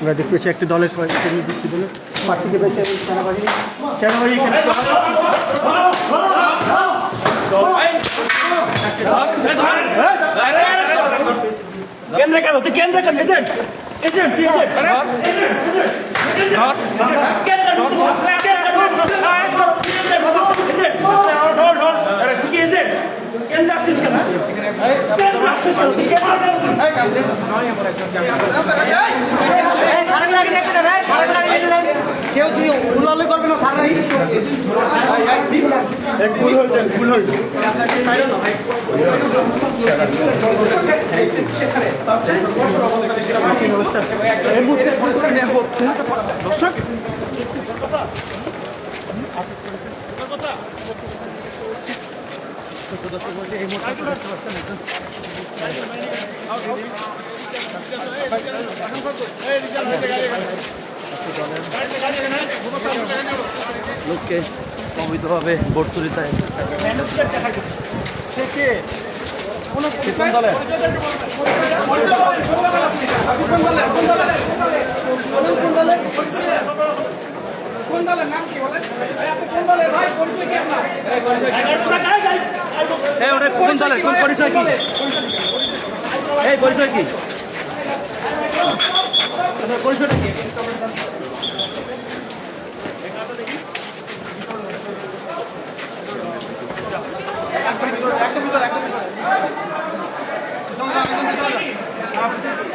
আমরা দেখতে পাচ্ছি একটি দলের নির্দিষ্ট দলের প্রার্থীকে পেয়েছে সেনাবাহিনী সেনাবাহিনী কেন্দ্র কেন কেন্দ্র কেন্দ্র কেউ যদি উল্লাল্লি করবে না সারা ভুল হয়েছে ভুল হয়েছে। এই মুহূর্তে পরিচয় নেওয়া হচ্ছে দর্শক লোককে অবৈধভাবে বর্তুরিতায় সে কে কোন দলে? এই ওটা কোন দলের কোন পরিচয় কি? এই পরিচয় কি? একটা ভিতরে একটা ভিতরে একটা ভিতরে একদম ভিতরে